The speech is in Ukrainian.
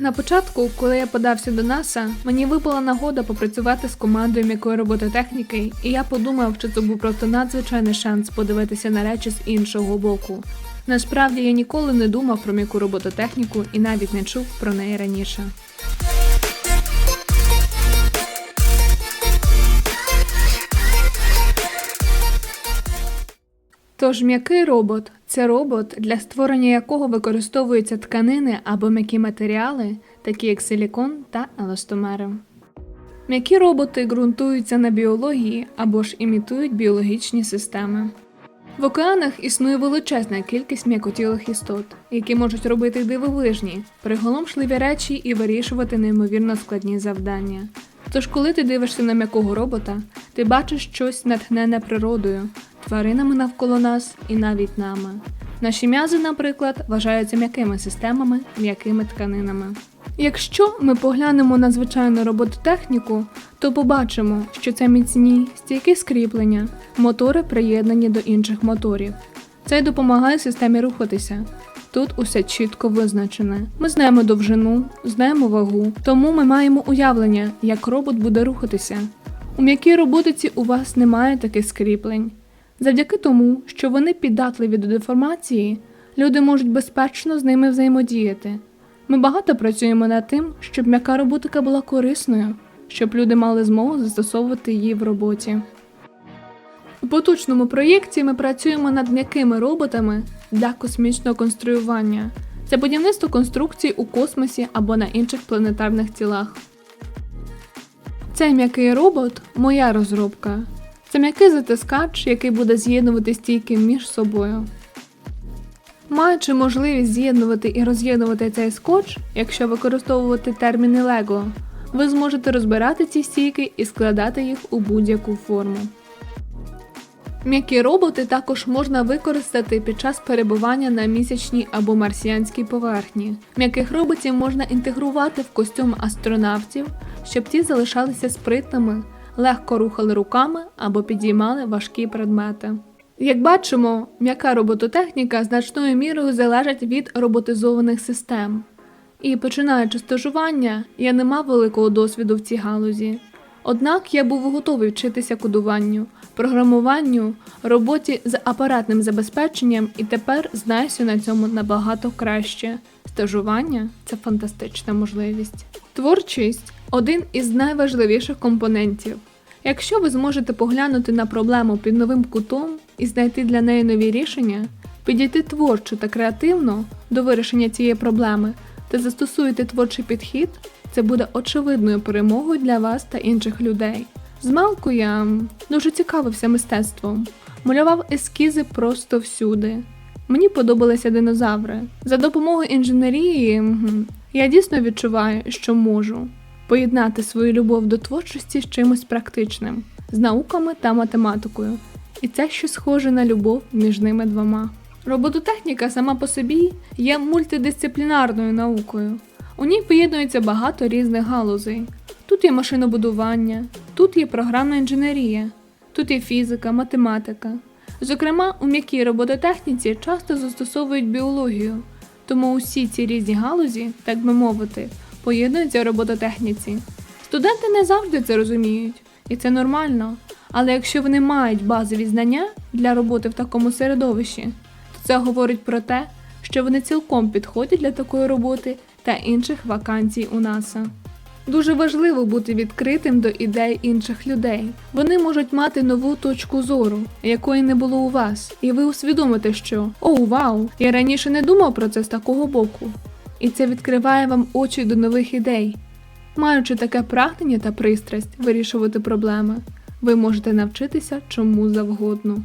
На початку, коли я подався до НАСА, мені випала нагода попрацювати з командою м'якої робототехніки, і я подумав, що це був просто надзвичайний шанс подивитися на речі з іншого боку. Насправді я ніколи не думав про м'яку робототехніку і навіть не чув про неї раніше. Тож м'який робот це робот, для створення якого використовуються тканини або м'які матеріали, такі як силікон та еластомери. М'які роботи ґрунтуються на біології або ж імітують біологічні системи. В океанах існує величезна кількість м'якотілих істот, які можуть робити дивовижні, приголомшливі речі і вирішувати неймовірно складні завдання. Тож, коли ти дивишся на м'якого робота, ти бачиш щось натхнене природою, тваринами навколо нас і навіть нами. Наші м'язи, наприклад, вважаються м'якими системами, м'якими тканинами. Якщо ми поглянемо на звичайну робототехніку, то побачимо, що це міцні, стійкі скріплення, мотори приєднані до інших моторів. Це допомагає системі рухатися. Тут усе чітко визначене. Ми знаємо довжину, знаємо вагу, тому ми маємо уявлення, як робот буде рухатися. У м'якій роботиці у вас немає таких скріплень. Завдяки тому, що вони піддатливі до деформації, люди можуть безпечно з ними взаємодіяти. Ми багато працюємо над тим, щоб м'яка роботика була корисною, щоб люди мали змогу застосовувати її в роботі. У поточному проєкті ми працюємо над м'якими роботами для космічного конструювання. Це будівництво конструкцій у космосі або на інших планетарних тілах. Цей м'який робот моя розробка. Це м'який затискач, який буде з'єднувати стійки між собою. Маючи можливість з'єднувати і роз'єднувати цей скотч, якщо використовувати терміни LEGO, ви зможете розбирати ці стійки і складати їх у будь-яку форму. М'які роботи також можна використати під час перебування на місячній або марсіанській поверхні. М'яких роботів можна інтегрувати в костюм астронавтів, щоб ті залишалися спритними, легко рухали руками або підіймали важкі предмети. Як бачимо, м'яка робототехніка значною мірою залежить від роботизованих систем. І починаючи стажування, я не мав великого досвіду в цій галузі. Однак я був готовий вчитися кодуванню, програмуванню, роботі з апаратним забезпеченням і тепер знаюся на цьому набагато краще. Стажування це фантастична можливість. Творчість один із найважливіших компонентів. Якщо ви зможете поглянути на проблему під новим кутом і знайти для неї нові рішення, підійти творчо та креативно до вирішення цієї проблеми та застосуєте творчий підхід, це буде очевидною перемогою для вас та інших людей. Змалку я дуже цікавився мистецтвом, малював ескізи просто всюди. Мені подобалися динозаври. За допомогою інженерії я дійсно відчуваю, що можу поєднати свою любов до творчості з чимось практичним, з науками та математикою. І це щось схоже на любов між ними двома. Робототехніка сама по собі є мультидисциплінарною наукою. У ній поєднується багато різних галузей. Тут є машинобудування, тут є програмна інженерія, тут є фізика, математика. Зокрема, у м'якій робототехніці часто застосовують біологію, тому усі ці різні галузі, так би мовити, поєднуються в робототехніці. Студенти не завжди це розуміють, і це нормально. Але якщо вони мають базові знання для роботи в такому середовищі, то це говорить про те, що вони цілком підходять для такої роботи та інших вакансій у НАСА. Дуже важливо бути відкритим до ідей інших людей. Вони можуть мати нову точку зору, якої не було у вас, і ви усвідомите, що о, вау, я раніше не думав про це з такого боку. І це відкриває вам очі до нових ідей. Маючи таке прагнення та пристрасть вирішувати проблеми, ви можете навчитися чому завгодно.